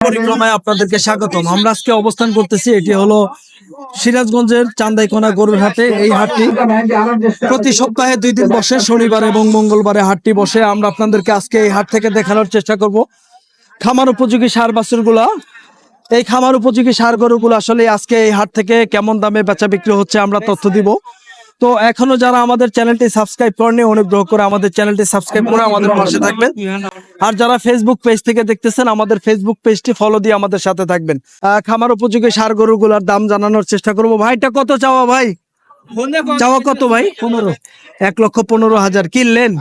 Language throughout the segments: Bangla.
পরিক্রমায় আপনাদেরকে স্বাগতম। আমরা আজকে অবস্থান করতেছি, এটি হলো সিরাজগঞ্জের চান্দাইকোনা গরুর হাটে। এই হাটটি প্রতি সপ্তাহে দুই দিন বসে, শনিবার এবং মঙ্গলবারে হাটটি বসে। আমরা আপনাদেরকে আজকে এই হাট থেকে দেখানোর চেষ্টা করব। খামার উপযোগী সার বাছুরগুলা। এই খামার উপযোগী সার গরুগুলো আসলে আজকে এই হাট থেকে কেমন দামে বেচা বিক্রি হচ্ছে আমরা তথ্য দিব। তো এখনও যারা আমাদের চ্যানেলটি সাবস্ক্রাইব করেনি অনুগ্রহ করে আমাদের চ্যানেলটি সাবস্ক্রাইব করে আমাদের পাশে থাকবেন। আর যারা ফেসবুক পেজ থেকে দেখতেছেন আমাদের ফেসবুক পেজটি ফলো দিয়ে আমাদের সাথে থাকবেন। খামার উপযোগী সার গরুগুলার দাম জানানোর চেষ্টা করব। ভাইটা কত চাওয়া ভাই? চাওয়া কত ভাই? পনেরো। এক লক্ষ পনেরো হাজার। কিনলেন?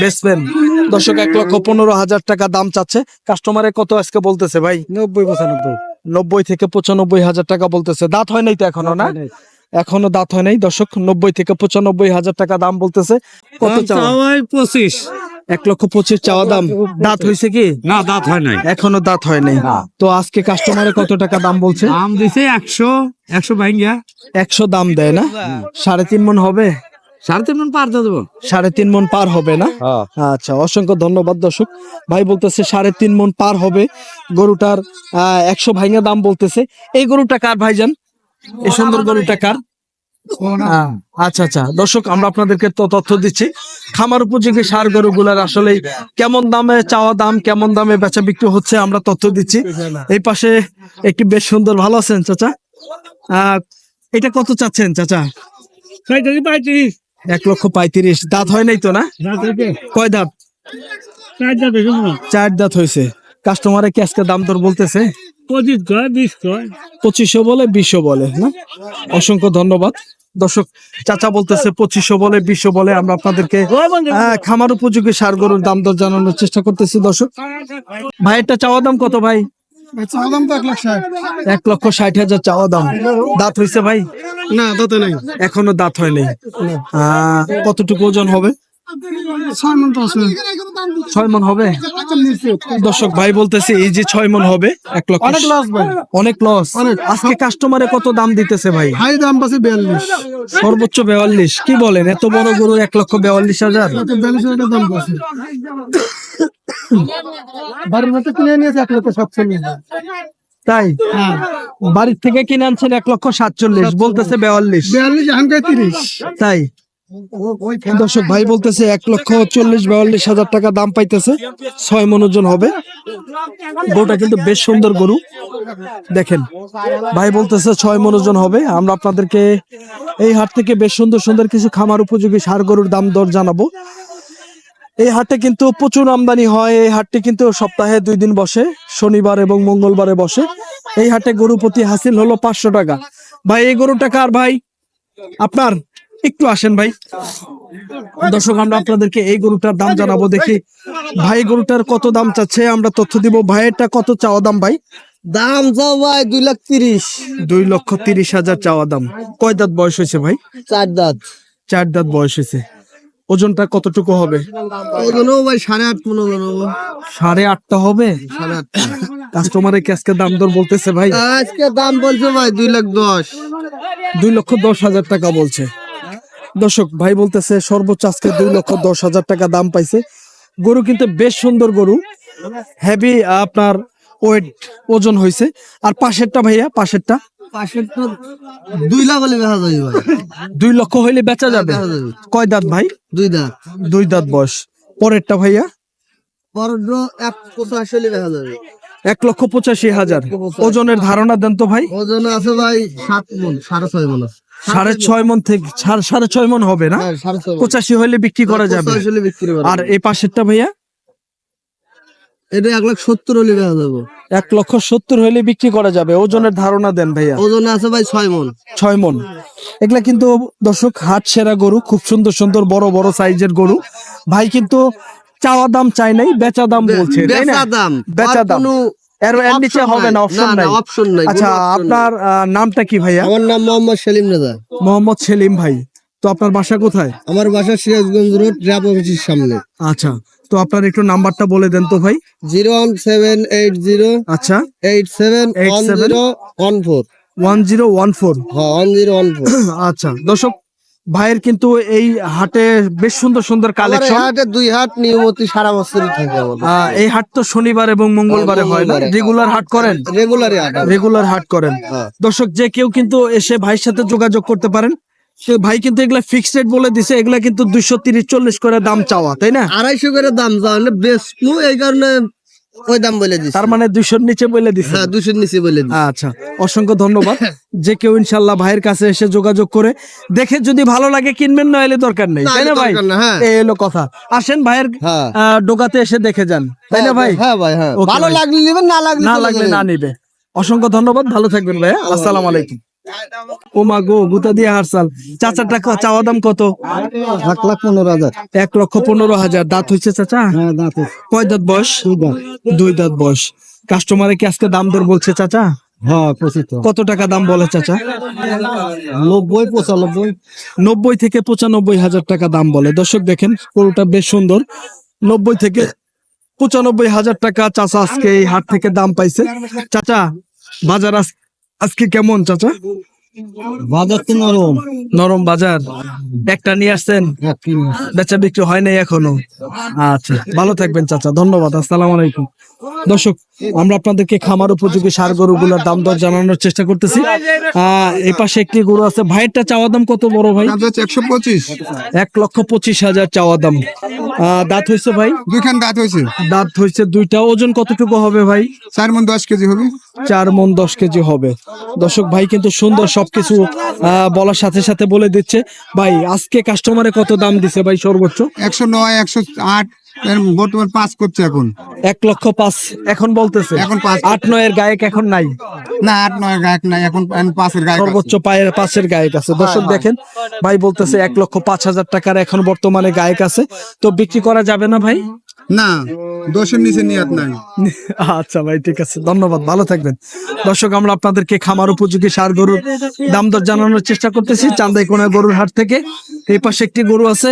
বেচবেন। দর্শক এক লক্ষ পনেরো হাজার টাকা দাম চাচ্ছে। কাস্টমারে কত আজকে বলতেছে ভাই? নব্বই পঁচানব্বই। নব্বই থেকে পঁচানব্বই হাজার টাকা বলতেছে। দাঁত হয় নাই তো এখনও না? এখনও দাঁত হয় নাই। দর্শক নব্বই থেকে পঁচানব্বই হাজার টাকা দাম বলতেছে। কত চাওয়া? পঁচিশ। এক লক্ষ পঁচিশ চাওয়া দাম। দাঁত হয়েছে কি? না দাঁত হয় নাই। এখনও দাঁত হয় নাই। তো আজকে কাস্টমারে কত টাকা দাম বলছে? দাম দিছে একশো একশো ভাঙ্গা একশো দাম দেয় না? সাড়ে তিন মন হবে? সাড়ে তিন মন পার দেবো। সাড়ে তিন মন পার হবে না? আচ্ছা অসংখ্য ধন্যবাদ দর্শক। ভাই বলতেছে সাড়ে তিন মন পার হবে। গরুটার আহ, একশো ভাইঙ্গা দাম বলতেছে। এই গরুটা কার ভাইজান? এই সুন্দর গরুটা কার? আচ্ছা আচ্ছা। দর্শক আমরা আপনাদেরকে তো তথ্য দিচ্ছি। খামার উপযোগী সার গরুগুলার আসলে কেমন দামে চাওয়া দাম কেমন দামে বেচা বিক্রি হচ্ছে আমরা তথ্য দিচ্ছি। এই পাশে একটি বেশ সুন্দর ভালো আছেন চাচা? আহ, এটা কত চাচ্ছেন চাচা? এক লক্ষ পঁয়ত্রিশ। দাঁত হয় নাই তো না? কয় দাঁত? চার দাঁত হয়েছে। কাস্টমারে কি আজকে দাম দর বলতেছে? পঁচিশ কয় বিশ কয় পঁচিশশো বলে বিশশো বলে না? অসংখ্য ধন্যবাদ। দর্শক চাচা বলতেছে পঁচিশশো বলে বিশশো বলে আমরা আপনাদেরকে খামার উপযোগী সার গরুর দাম দর জানানোর চেষ্টা করতেছি দর্শক। ভাইয়েরটা চাওয়া দাম কত ভাই? দাম তো এক লক্ষ ষাট হাজার চাওয়া দাম। দাঁত হয়েছে ভাই? না দাঁতে নাই। এখনও দাঁত হয়নি আহ, কতটুকু ওজন হবে? ছয় মন হবে? দর্শক ভাই বলতেছে এই যে ছয় মন হবে এক লক্ষ। অনেক লস ভাই। অনেক লস আজকে কাস্টমারে কত দাম দিতেছে ভাই? হাই দাম পাচ্ছে বিয়াল্লিশ। সর্বোচ্চ বেয়াল্লিশ। কি বলেন এত বড় গরু এক লক্ষ বেয়াল্লিশ হাজার? দাম পাচ্ছে। বাড়ির মধ্যে কিনে নিয়েছে এক লক্ষ সাতচল্লিশ তাই? বাড়ির থেকে কিনে আনছেন এক লক্ষ সাতচল্লিশ বলতেছে বেয়াল্লিশ। বিয়াল্লিশ তিরিশ। তাই? দর্শক ভাই বলতেছে এক লক্ষ চল্লিশ বেয়াল্লিশ হাজার টাকা দাম পাইতেছে। ছয় মন ওজন হবে। গরুটা কিন্তু বেশ সুন্দর গরু। দেখেন ভাই বলতেছে ছয় মন ওজন হবে। আমরা আপনাদেরকে এই হাট থেকে বেশ সুন্দর সুন্দর কিছু খামার উপযোগী সার গরুর দাম দর জানাব। এই হাটে কিন্তু প্রচুর আমদানি হয়। এই হাটটি কিন্তু সপ্তাহে দুই দিন বসে শনিবার এবং মঙ্গলবারে বসে। এই হাটে গরু প্রতি হাসিল হলো পাঁচশো টাকা। ভাই এই গরুটা কার ভাই? আপনার? একটু আসেন ভাই। দর্শক আমরা আপনাদেরকে এই গরুটার দাম জানাব দেখি। ভাই গরুটার কত দাম চাচ্ছে? আমরা তথ্য দিব। ভাইয়েরটা কত চাওয়া দাম ভাই? দাম যাও ভাই দুই লাখ তিরিশ। দুই লক্ষ তিরিশ হাজার চাওয়া দাম। কয় দাঁত বয়স হয়েছে ভাই? চার দাঁত। চার দাঁত বয়স হয়েছে। ওজনটা কতটুকু হবে? ওজনও ভাই সাড়ে আট মনে সাড়ে আটটা হবে? সাড়ে আট। কাস্টমারে আজকে দাম দর বলতেছে ভাই? আজকে দাম বলছে ভাই দুই লাখ দশ। দুই লক্ষ দশ হাজার টাকা বলছে। দর্শক ভাই বলতেছে সর্বোচ্চ আজকে দুই লক্ষ দশ হাজার টাকা দাম পাইছে। গরু কিন্তু বেশ সুন্দর গরু। হেভি আপনার ওয়েট ওজন হয়েছে আর পাশেরটা ভাইয়া পাশেরটা? দুই লাখ হলে দেখা যাবে ভাই। দুই লক্ষ হইলে বেচা যাবে? কয় দাঁত ভাই? দুই দাঁত। দুই দাঁত বয়স। পরেরটা ভাইয়া? এক পঁচাশি হলে দেখা যাবে। এক লক্ষ পঁচাশি হাজার। ওজনের ধারণা দেন তো ভাই। ওজন আছে ভাই সাত মন সাড়ে ছয় মন আছে। সাড়ে ছয় মন থেকে সাড়ে- ছয় মন হবে না? হ্যাঁ। পঁচাশি হইলে বিক্রি করা যাবে। হলে আর এই পাশেরটা ভাইয়া? এটা এক লাখ সত্তর হলে দেখা যাবে। এক লক্ষ সত্তর হইলে বিক্রি করা যাবে। ওজনের ধারণা দেন ভাইয়া। ওজন আছে ভাই ছয় মন। ছয় মন। এগুলা কিন্তু দর্শক হাট সেরা গরু খুব সুন্দর সুন্দর বড় বড় সাইজের গরু। ভাই কিন্তু চাওয়া দাম চাই নাই বেচা দাম বলছে বেচা দাম। বেচা দাম। এর এর নিচে হবে না অপশন নাই। অপশন নাই আচ্ছা। আপনার নামটা কি ভাইয়া? আমার নাম মোহাম্মদ সেলিম রেজা। মোহাম্মদ সেলিম ভাই। তো আপনার বাসা কোথায়? আমার বাসা সিরাজগঞ্জ রোড র্যাব অফিসের সামনে। আচ্ছা তো আপনার একটু নাম্বারটা বলে দেন তো ভাই। Zero one seven eight zero আচ্ছা। Eight seven one zero one four. One zero one four. হ্যাঁ ওয়ান জিরো ওয়ান ফোর। আচ্ছা দর্শক ভাইয়ের কিন্তু এই হাটে বেশ সুন্দর সুন্দর কালেকশন হাটে দুই হাট নিয়মিত সারা বছরই থাকে এই হাট তো শনিবার এবং মঙ্গলবারে হয় না? রেগুলার হাট করেন? রেগুলার হাট রেগুলার হাট করেন। হ্যাঁ। দর্শক যে কেউ কিন্তু এসে ভাইয়ের সাথে যোগাযোগ করতে পারেন। সে ভাই কিন্তু এগুলা ফিক্সড রেট বলে দিছে এগুলা কিন্তু দুইশো তিরিশ চল্লিশ করে দাম চাওয়া তাই না? আড়াইশো করে দাম জানলে বেস্ট নু এই কারণে ওই দাম বলে দিছি। তার মানে নিচে বলে হ্যাঁ দুশোর নিচে বলে দিছি। আচ্ছা অসংখ্য ধন্যবাদ। যে কেউ ইনশাল্লাহ ভাইয়ের কাছে এসে যোগাযোগ করে দেখে যদি ভালো লাগে কিনবেন না এলে দরকার নেই। তাই না ভাই? হ্যাঁ। এই হলো কথা। আসেন ভাইয়ের হ্যাঁ। ডোকাতে এসে দেখে যান। তাই না ভাই? হ্যাঁ ভাই হ্যাঁ। ভালো লাগলে নেবেন না লাগলে না লাগলে না নিবে। অসংখ্য ধন্যবাদ ভালো থাকবেন ভাই আসসালামু আলাইকুম। ও মা গো গুতা দিয়ে হারসাল। চাচার টাকা চাওয়া দাম কত? এক লাখ পনেরো হাজার। এক লক্ষ পনেরো হাজার। দাঁত হয়েছে চাচা? হ্যাঁ দাঁতে কয় দাঁত বয়স? দুই দাঁত। বয়স। কাস্টমারে কি আজকে দাম দর বলছে চাচা? হ্যাঁ কত টাকা দাম বলে চাচা? নব্বই পঁচানব্বই। নব্বই থেকে পঁচানব্বই হাজার টাকা দাম বলে। দর্শক দেখেন গরুটা বেশ সুন্দর। নব্বই থেকে পঁচানব্বই হাজার টাকা চাচা আজকে এই হাট থেকে দাম পাইছে। চাচা বাজার আজ- আজকে কেমন চাচা? বাজার তো নরম। নরম বাজার? একটা নিয়ে আসছেন? বেচা বিক্রি হয় নাই এখনও? আচ্ছা ভালো থাকবেন চাচা। ধন্যবাদ আসসালাম আলাইকুম। দর্শক আমরা আপনাদেরকে খামার উপযোগী সার গরুগুলোর দাম দর জানানোর চেষ্টা করতেছি। এই পাশে একটি গরু আছে। ভাইয়েরটা চাওয়া দাম কত বড় ভাই? একশো পঁচিশ। এক লক্ষ পঁচিশ হাজার চাওয়া দাম। দাঁত হয়েছে ভাই? দুইখান দাঁত হয়েছে। দাঁত হয়েছে দুইটা। ওজন কতটুকু হবে ভাই? চার মন দশ কেজি হবে। চার মন দশ কেজি হবে। দর্শক ভাই কিন্তু সুন্দর সবকিছু বলার সাথে সাথে বলে দিচ্ছে। ভাই আজকে কাস্টমারে কত দাম দিছে ভাই সর্বোচ্চ? একশো নয় একশো আট বর্তমান পাঁচ করছে এখন। এক লক্ষ পাঁচ এখন বলতেছে। এখন পাঁচ। আট নয়ের গায়ক এখন নাই। না আট নয় গায়ক নাই এখন পাঁচের গায়ক সর্বোচ্চ পায়ের পাশের গায়ক আছে। দর্শক দেখেন ভাই বলতেছে এক লক্ষ পাঁচ হাজার টাকার এখন বর্তমানে গায়ক আছে। তো বিক্রি করা যাবে না ভাই? না দশের নিচে নিয়াত নাই। আচ্ছা ভাই ঠিক আছে। ধন্যবাদ ভালো থাকবেন। দর্শক আমরা আপনাদেরকে খামার উপযোগী সার গরুর দাম দর জানানোর চেষ্টা করতেছি চান্দাইকোনা গরুর হাট থেকে। এই পাশে একটি গরু আছে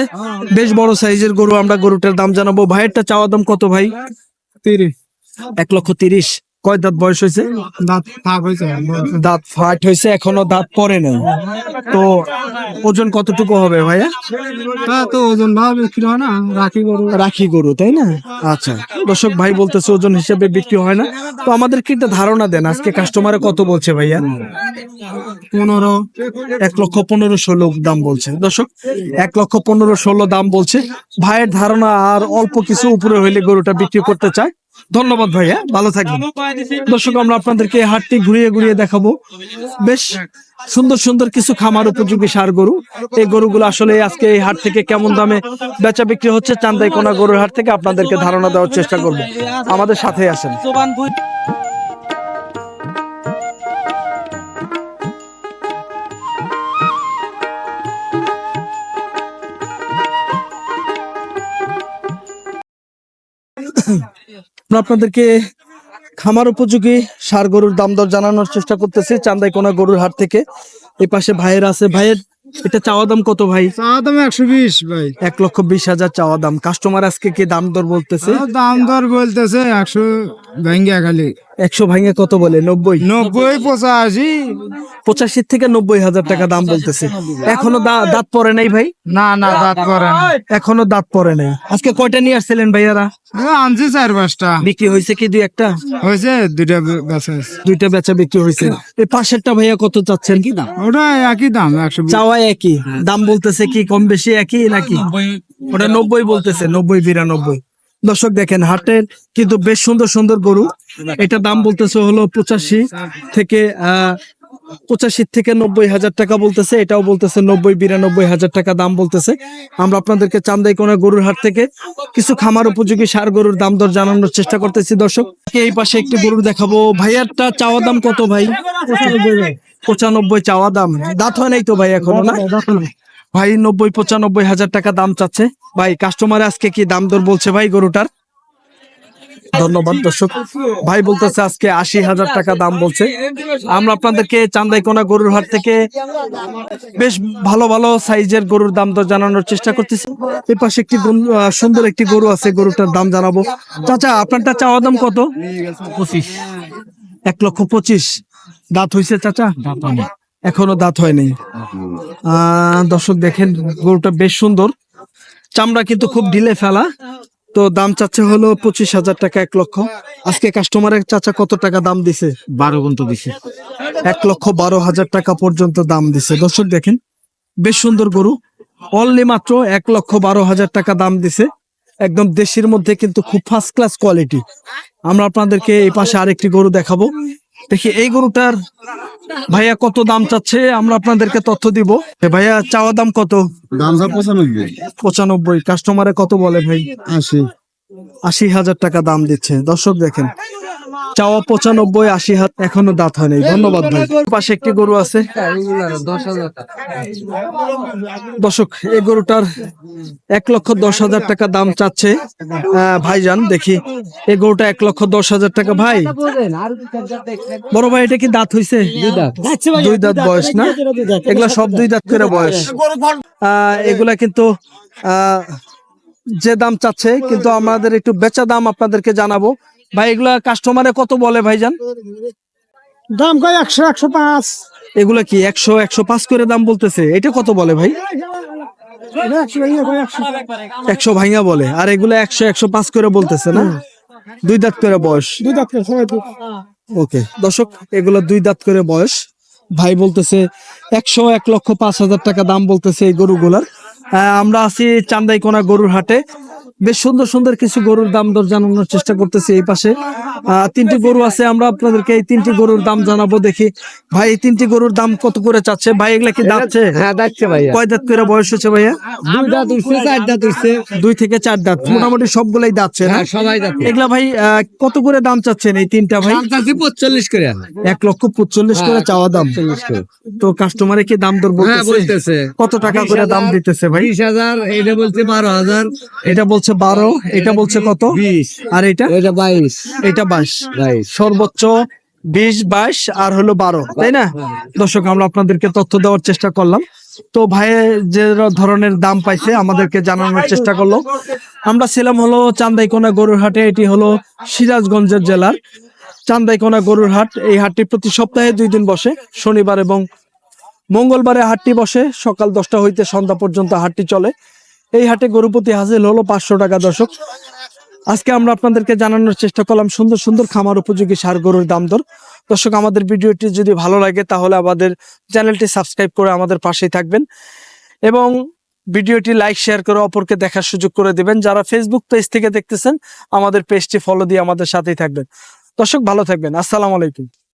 বেশ বড় সাইজের গরু আমরা গরুটার দাম জানাব। ভাইয়েরটা চাওয়া দাম কত ভাই? তিরিশ। এক লক্ষ তিরিশ। কয় দাঁত বয়স হয়েছে? দাঁত ফাট হয়েছে এখনও দাঁত পরে নাই। তো ওজন কতটুকু হবে ভাইয়া? হ্যাঁ তো ওজন বিক্রি হয় না? রাখি গরু। রাখি গরু তাই না? আচ্ছা। দর্শক ভাই বলতেছে ওজন হিসেবে বিক্রি হয় না। তো আমাদেরকে একটা ধারণা দেন আজকে কাস্টমারে কত বলছে ভাইয়া? পনেরো। এক লক্ষ পনেরো ষোলো দাম বলছে। দর্শক এক লক্ষ পনেরো ষোলো দাম বলছে। ভাইয়ের ধারণা আর অল্প কিছু উপরে হইলে গরুটা বিক্রি করতে চায়। ধন্যবাদ ভাইয়া, ভালো থাকবেন। দর্শক, আমরা আপনাদেরকে হাটটি ঘুরিয়ে ঘুরিয়ে দেখাবো। বেশ সুন্দর সুন্দর কিছু খামার উপযোগী সার গরু। এই গরুগুলো আসলে আজকে এই হাট থেকে কেমন দামে বেচা বিক্রি হচ্ছে চান্দাই কোনা গরুর হাট থেকে আপনাদেরকে ধারণা দেওয়ার চেষ্টা করব। আমাদের সাথে আসেন। আপনাদেরকে খামার উপযোগী সার গরুর দাম দর জানানোর চেষ্টা করতেছি চান্দাই চান্দাইকোনা গরুর হাট থেকে। এই পাশে ভাইয়ের আছে। ভাইয়ের এটা চাওয়া দাম কত ভাই? চাওয়া দাম একশো বিশ ভাই। এক লক্ষ বিশ হাজার চাওয়া দাম। কাস্টমার আজকে কি দাম দর বলতেছে? দাম দর বলতেছে একশো ভেঙ্গিয়া খালি। একশো ভাঙে কত বলে? নব্বই? নব্বই পঁচাশি। পঁচাশি থেকে নব্বই হাজার টাকা দাম বলতেছে। এখনও দা- দাঁত পরে নাই ভাই? না না দাঁত পরে এখনও দাঁত পরে নাই। আজকে কয়টা নিয়ে আসছিলেন ভাইয়ারা? আনছি চার পাঁচটা। বিক্রি হয়েছে কি দুই একটা? হয়েছে দুইটা বেচা দুইটা বেচা বিক্রি হয়েছে। এই পাশেরটা ভাইয়া কত চাচ্ছেন? কি দাম? ওটা একই দাম একশো বিশ। চাওয়া একই। দাম বলতেছে কি কম বেশি একই নাকি? ওটা নব্বই বলতেছে নব্বই বিরানব্বই। দর্শক দেখেন হাটের কিন্তু বেশ সুন্দর সুন্দর গরু। এটা দাম বলতেছে হলো পঁচাশি থেকে আহ পঁচাশি থেকে নব্বই হাজার টাকা বলতেছে এটাও বলতেছে নব্বই বিরানব্বই হাজার টাকা দাম বলতেছে। আমরা আপনাদেরকে চান্দাই কোনা গরুর হাট থেকে কিছু খামার উপযোগী সার গরুর দাম দর জানানোর চেষ্টা করতেছি দর্শক। এই পাশে একটি গরুর দেখাবো। ভাইয়ারটা চাওয়া দাম কত ভাই? পঁচানব্বই চাওয়া দাম। দাঁত হয় নাই তো ভাই এখনও না? ভাই নব্বই পঁচানব্বই হাজার টাকা দাম চাচ্ছে। ভাই কাস্টমার আজকে কি দাম দর বলছে ভাই গরুটার? ধন্যবাদ দর্শক। ভাই বলতেছে আজকে আশি হাজার টাকা দাম বলছে। আমরা আপনাদেরকে চান্দাইকোনা গরুর হাট থেকে বেশ ভালো ভালো সাইজের গরুর দাম দর জানানোর চেষ্টা করতেছি। এই পাশে একটি সুন্দর একটি গরু আছে গরুটার দাম জানাব। চাচা আপনারটা চাওয়া দাম কত? পঁচিশ। এক লক্ষ পঁচিশ। দাঁত হইছে চাচা? এখনও দাঁত হয়নি। দর্শক দেখেন গরুটা বেশ সুন্দর। চামড়া কিন্তু খুব ঢিলে ফেলা। তো দাম চাচ্ছে হলো পঁচিশ হাজার টাকা এক লক্ষ। আজকে কাস্টমারের চাচা কত টাকা দাম দিছে? বারো পর্যন্ত দিছে। এক লক্ষ বারো হাজার টাকা পর্যন্ত দাম দিছে। দর্শক দেখেন বেশ সুন্দর গরু। অনলি মাত্র এক লক্ষ বারো হাজার টাকা দাম দিছে। একদম দেশের মধ্যে কিন্তু খুব ফার্স্ট ক্লাস কোয়ালিটি আমরা আপনাদেরকে এই পাশে আরেকটি গরু দেখাবো। দেখি এই গরুটার ভাইয়া কত দাম চাচ্ছে? আমরা আপনাদেরকে তথ্য দিব। ভাইয়া চাওয়া দাম কত? দাম পঁচানব্বই। পঁচানব্বই। কাস্টমারে কত বলে ভাই? আশি। আশি হাজার টাকা দাম দিচ্ছে। দর্শক দেখেন চাওয়া পঁচানব্বই আশি হাত এখনও দাঁত হয়নি ধন্যবাদ পাশে একটি গরু আছে। দর্শক, এই গরুটার এক লক্ষ দশ হাজার টাকা দাম চাচ্ছে ভাইজান। দেখি, এই গরুটা এক লক্ষ দশ হাজার টাকা, ভাই। বড় ভাই, এটা কি দাঁত হইছে? দুই দাঁত। বয়স না? এগুলা সব দুই দাঁত করে বয়স। এগুলা কিন্তু যে দাম চাচ্ছে, কিন্তু আমাদের একটু বেচা দাম আপনাদেরকে জানাব। ভাই এগুলা কাস্টমারে কত বলে ভাইজান? দাম কয় একশো একশো পাঁচ। এগুলা কি একশো একশো পাঁচ করে দাম বলতেছে? এটা কত বলে ভাই? একশো ভাইয়া বলে। আর এগুলো একশো একশো পাঁচ করে বলতেছে না? দুই দাঁত করে বয়স। দুই দাঁত করে ওকে দর্শক এগুলো দুই দাঁত করে বয়স। ভাই বলতেছে একশো এক লক্ষ পাঁচ হাজার টাকা দাম বলতেছে এই গরুগুলার। আমরা আছি চান্দাইকোনা গরুর হাটে। বেশ সুন্দর সুন্দর কিছু গরুর দাম দর জানানোর চেষ্টা করতেছি এই পাশে। তিনটি গরু আছে আমরা আপনাদেরকে এই তিনটি গরুর দাম জানাব দেখি। ভাই এই তিনটি গরুর দাম কত করে চাচ্ছে? ভাই এগুলা কি দাঁতছে হ্যাঁ ভাইয়া। কয় দাঁত করে বয়স হচ্ছে ভাইয়া? দুই দাঁত উঠছে চার দাঁত উঠছে দুই থেকে চার দাঁত। মোটামুটি সবগুলাই দাঁতছে হ্যাঁ সবাই এগুলা ভাই কত করে দাম চাচ্ছেন এই তিনটা ভাই? চাচ্ছি পঁচল্লিশ করে। এক লক্ষ পঁচল্লিশ করে চাওয়া দাম। তো কাস্টমারে কি দাম দর হ্যাঁ বলতেছে? কত টাকা করে দাম দিতেছে ভাই? বিশ হাজার এটা বলছে বারো হাজার। এটা বলছে বারো এটা বলছে কত? বিশ। আর এটা? এটা বাইশ। এটা বাইশ। সর্বোচ্চ বিশ বাইশ আর হলো বারো তাই না? দর্শক আমরা আপনাদেরকে তথ্য দেওয়ার চেষ্টা করলাম। তো ভাই যে ধরনের দাম পাইছে আমাদেরকে জানানোর চেষ্টা করল। আমরা ছিলাম হলো চান্দাইকোনা গরুর হাটে এটি হলো সিরাজগঞ্জের জেলার। চান্দাইকোনা গরুর হাট এই হাটটি প্রতি সপ্তাহে দুই দিন বসে। শনিবার এবং মঙ্গলবারে হাটটি বসে। সকাল দশটা হইতে সন্ধ্যা পর্যন্ত হাটটি চলে। এই হাটে গরু প্রতি হাজির হলো পাঁচশো টাকা দর্শক। আজকে আমরা আপনাদেরকে জানানোর চেষ্টা করলাম সুন্দর সুন্দর খামার উপযোগী সার গরুর দাম দর। দর্শক, আমাদের ভিডিওটি যদি ভালো লাগে তাহলে আমাদের চ্যানেলটি সাবস্ক্রাইব করে আমাদের পাশেই থাকবেন এবং ভিডিওটি লাইক, শেয়ার করে অপরকে দেখার সুযোগ করে দিবেন। যারা ফেসবুক পেজ থেকে দেখতেছেন, আমাদের পেজটি ফলো দিয়ে আমাদের সাথেই থাকবেন। দর্শক, ভালো থাকবেন। আসসালামু আলাইকুম।